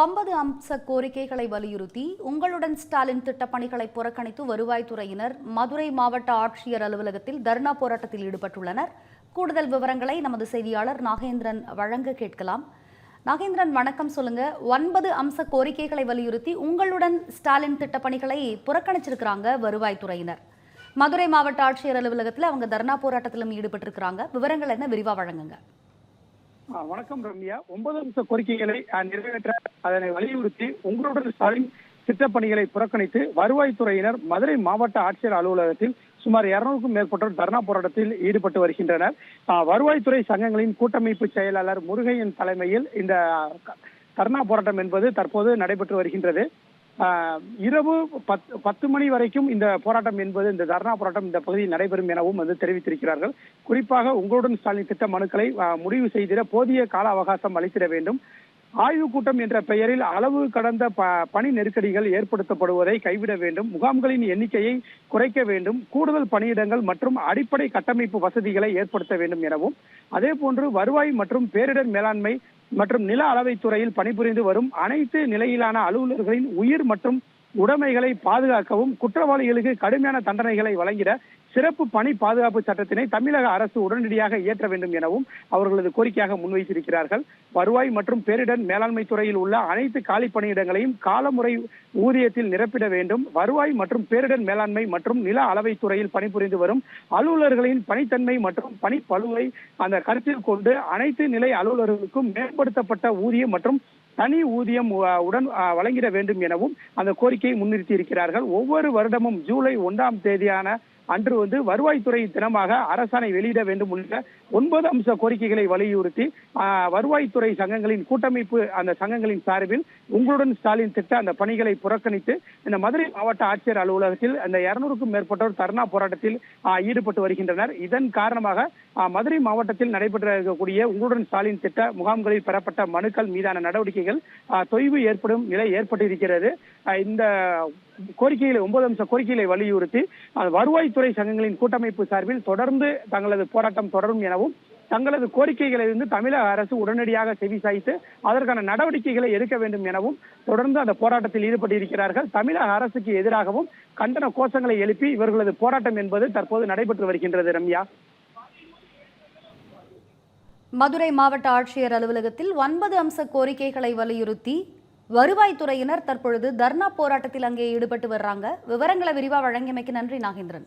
ஒன்பது அம்ச கோரிக்கைகளை வலியுறுத்தி உங்களுடன் ஸ்டாலின் திட்டப்பணிகளை புறக்கணித்து வருவாய்த்துறையினர் மதுரை மாவட்ட ஆட்சியர் அலுவலகத்தில் தர்ணா போராட்டத்தில் ஈடுபட்டுள்ளனர். கூடுதல் விவரங்களை நமது செய்தியாளர் நாகேந்திரன் வழங்க கேட்கலாம். நாகேந்திரன் வணக்கம். சொல்லுங்க. ஒன்பது அம்ச கோரிக்கைகளை வலியுறுத்தி உங்களுடன் ஸ்டாலின் திட்டப்பணிகளை புறக்கணிச்சிருக்கிறாங்க வருவாய்த்துறையினர் மதுரை மாவட்ட ஆட்சியர் அலுவலகத்தில் அவங்க தர்ணா போராட்டத்திலும் ஈடுபட்டிருக்கிறாங்க. விவரங்கள் என்ன? விரிவா வழங்குங்க. வணக்கம் ரம்யா. ஒன்பது அம்ச கோரிக்கைகளை நிறைவேற்ற அதனை வலியுறுத்தி உங்களுடன் ஸ்டாலின் திட்டப்பணிகளை புறக்கணித்து வருவாய்த்துறையினர் மதுரை மாவட்ட ஆட்சியர் அலுவலகத்தில் சுமார் இருநூறுக்கும் மேற்பட்டோர் தர்ணா போராட்டத்தில் ஈடுபட்டு வருகின்றனர். வருவாய்த்துறை சங்கங்களின் கூட்டமைப்பு செயலாளர் முருகையன் தலைமையில் இந்த க- தர்ணா போராட்டம் என்பது தற்போது நடைபெற்று வருகின்றது. இரவு பத்து பத்து மணி வரைக்கும் இந்த போராட்டம் என்பது இந்த தர்ணா போராட்டம் இந்த பகுதியில் நடைபெறும் எனவும் வந்து தெரிவித்திருக்கிறார்கள். குறிப்பாக உங்களுடன் ஸ்டாலின் திட்ட மனுக்களை முடிவு செய்திட போதிய கால அவகாசம் அளித்திட வேண்டும். ஆய்வுக் கூட்டம் என்ற பெயரில் அளவு கடந்த ப- பணி நெருக்கடிகள் ஏற்படுத்தப்படுவதை கைவிட வேண்டும். முகாம்களின் எண்ணிக்கையை குறைக்க வேண்டும். கூடுதல் பணியிடங்கள் மற்றும் அடிப்படை கட்டமைப்பு வசதிகளை ஏற்படுத்த வேண்டும் எனவும். அதே போன்று வருவாய் மற்றும் பேரிடர் மேலாண்மை மற்றும் நில அளவை துறையில் பணிபுரிந்து வரும் அனைத்து நிலையிலான அலுவலர்களின் உயிர் மற்றும் உடைமைகளை பாதுகாக்கவும் குற்றவாளிகளுக்கு கடுமையான தண்டனைகளை வழங்கிட சிறப்பு பணி பாதுகாப்பு சட்டத்தினை தமிழக அரசு உடனடியாக இயற்ற வேண்டும் எனவும் அவர்களது கோரிக்கையாக முன்வைத்திருக்கிறார்கள். வருவாய் மற்றும் பேரிடர் மேலாண்மை துறையில் உள்ள அனைத்து காலி பணியிடங்களையும் காலமுறை ஊதியத்தில் நிரப்பிட வேண்டும். வருவாய் மற்றும் பேரிடர் மேலாண்மை மற்றும் நில அளவை துறையில் பணிபுரிந்து வரும் அலுவலர்களின் பணித்தன்மை மற்றும் பணிப்பளுவை அந்த கருத்தில் கொண்டு அனைத்து நிலை அலுவலர்களுக்கும் மேம்படுத்தப்பட்ட ஊதியம் மற்றும் தனி ஊதியம் உடன் வழங்கிட வேண்டும் எனவும் அந்த கோரிக்கையை முன்னிறுத்தி இருக்கிறார்கள் ஒவ்வொரு வருடமும் ஜூலை ஒன்றாம் தேதியான அன்று வந்து வருவாய்த்துறை தினமாக அரசாணை வெளியிட வேண்டும் உள்ள ஒன்பது அம்ச கோரிக்கைகளை வலியுறுத்தி வருவாய்த்துறை சங்கங்களின் கூட்டமைப்பு அந்த சங்கங்களின் சார்பில் உங்களுடன் ஸ்டாலின் திட்ட அந்த பணிகளை புறக்கணித்து இந்த மதுரை மாவட்ட ஆட்சியர் அலுவலகத்தில் அந்த இருநூறுக்கும் மேற்பட்டோர் தர்ணா போராட்டத்தில் ஈடுபட்டு வருகின்றனர். இதன் காரணமாக மதுரை மாவட்டத்தில் நடைபெற்ற இருக்கக்கூடிய உங்களுடன் ஸ்டாலின் திட்ட முகாம்களில் பெறப்பட்ட மனுக்கள் மீதான நடவடிக்கைகள் தொய்வு ஏற்படும் நிலை ஏற்பட்டிருக்கிறது. இந்த கோரிக்கைகளை ஒன்பது அம்ச கோரிக்கைகளை வலியுறுத்தி வருவாய்த்துறை சங்கங்களின் கூட்டமைப்பு சார்பில் தொடர்ந்து தங்களது போராட்டம் தொடரும் எனவும் தங்களது கோரிக்கைகளை இருந்து தமிழக அரசு உடனடியாக செவி சாய்த்து அதற்கான நடவடிக்கைகளை எடுக்க வேண்டும் எனவும் தொடர்ந்து அந்த போராட்டத்தில் ஈடுபட்டிருக்கிறார்கள். தமிழக அரசுக்கு எதிராகவும் கண்டன கோஷங்களை எழுப்பி இவர்களது போராட்டம் என்பது தற்போது நடைபெற்று வருகின்றது ரம்யா. மதுரை மாவட்ட ஆட்சியர் அலுவலகத்தில் ஒன்பது அம்ச கோரிக்கைகளை வலியுறுத்தி வருவாய்த்துறையினர் தற்பொழுது தர்ணா போராட்டத்தில் அங்கே ஈடுபட்டு வர்றாங்க. விவரங்களை விரிவா வழங்கியமைக்கு நன்றி நாகேந்திரன்.